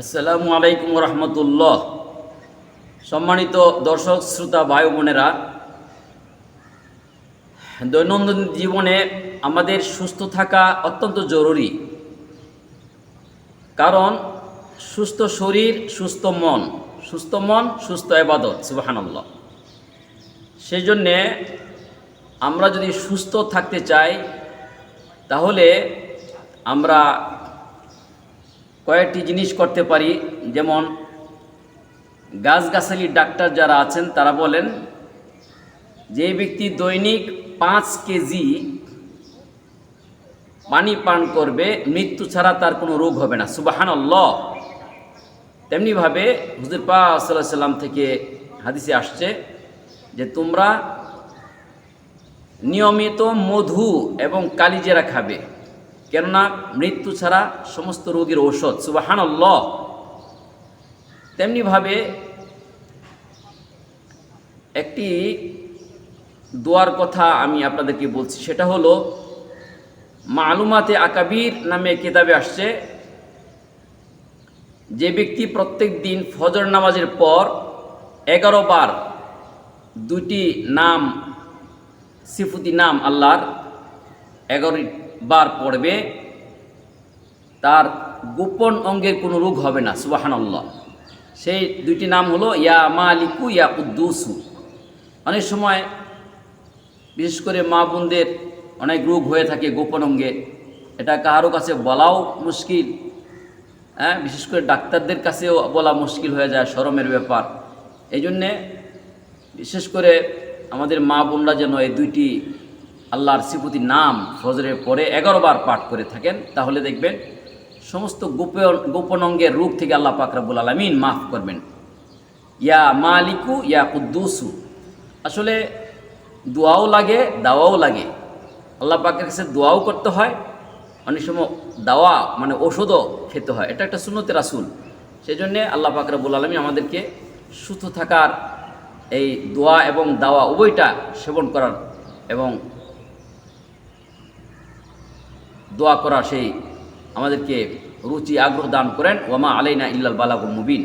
আসসালামু আলাইকুম রহমতুল্লাহ সম্মানিত দর্শক, শ্রোতা, ভাই বোনেরা, দৈনন্দিন জীবনে আমাদের সুস্থ থাকা অত্যন্ত জরুরি। কারণ সুস্থ শরীর, সুস্থ মন সুস্থ মন, সুস্থ এবাদত সুবাহানাল্লাহ। সেই জন্যে আমরা যদি সুস্থ থাকতে চাই, তাহলে আমরা কয়েকটি জিনিস করতে পারি, যেমন গাছগাছালি ডাক্তার যারা আছেন, তারা বলেন, যে ব্যক্তি দৈনিক পাঁচ কেজি পানি পান করবে, মৃত্যু ছাড়া তার কোনো রোগ হবে না। সুবাহান আল্লাহ তেমনিভাবে হুজুর পা সাল্লাহ সাল্লাম থেকে হাদিসে আসছে যে তোমরা নিয়মিত মধু এবং কালিজেরা খাবে। কেননা মৃত্যু ছাড়া সমস্ত রোগীর ঔষধ সুবাহান আল্লাহ তেমনিভাবে একটি দোয়ার কথা আমি আপনাদেরকে বলছি, সেটা হলো, মালুমাতে আকাবির নামে কিতাবে আসছে, যে ব্যক্তি প্রত্যেক দিন ফজর নামাজের পর এগারো বার দুটি নাম, সিফুতি নাম আল্লাহর এগারো বার পড়বে, তার গোপন অঙ্গের কোনো রোগ হবে না সুবাহান আল্লাহ সেই দুইটি নাম হলো ইয়া মালিকু ইয়া কুদ্দুসু। অনেক সময় বিশেষ করে মা বোনদের অনেক রোগ হয়ে থাকে গোপন অঙ্গে, এটা কারও কাছে বলাও মুশকিল হ্যাঁ? বিশেষ করে ডাক্তারদের কাছেও বলা মুশকিল হয়ে যায় শরমের ব্যাপার। এই জন্যে বিশেষ করে আমাদের মা বোনরা যেন এই দুইটি আল্লাহর শ্রীপতি নাম ফজরের পরে বার পাঠ করে থাকেন। তাহলে দেখবেন, সমস্ত গোপন গোপন অঙ্গের রূপ থেকে আল্লাহ পাকরাবুল আলমিন মাফ করবেন। ইয়া মালিকু, ইয়া কুদ্দুসু। আসলে দোয়াও লাগে, দাওয়াও লাগে। আল্লাহ পাকের কাছে দোয়াও করতে হয়। অনেক সময় দাওয়া মানে ওষুধও খেতে হয়। এটা একটা সুন্নতের রাসুল। সেই জন্যে আল্লাহ পাকরাবুল আলমী আমাদেরকে সুস্থ থাকার এই দোয়া এবং দাওয়া উভয়টা সেবন করার এবং দোয়া করা সেই আমাদেরকে রুচি আগ্রহ দান করেন। ওমা আলাইনা ইল্লাল বালাগুল মুবিন।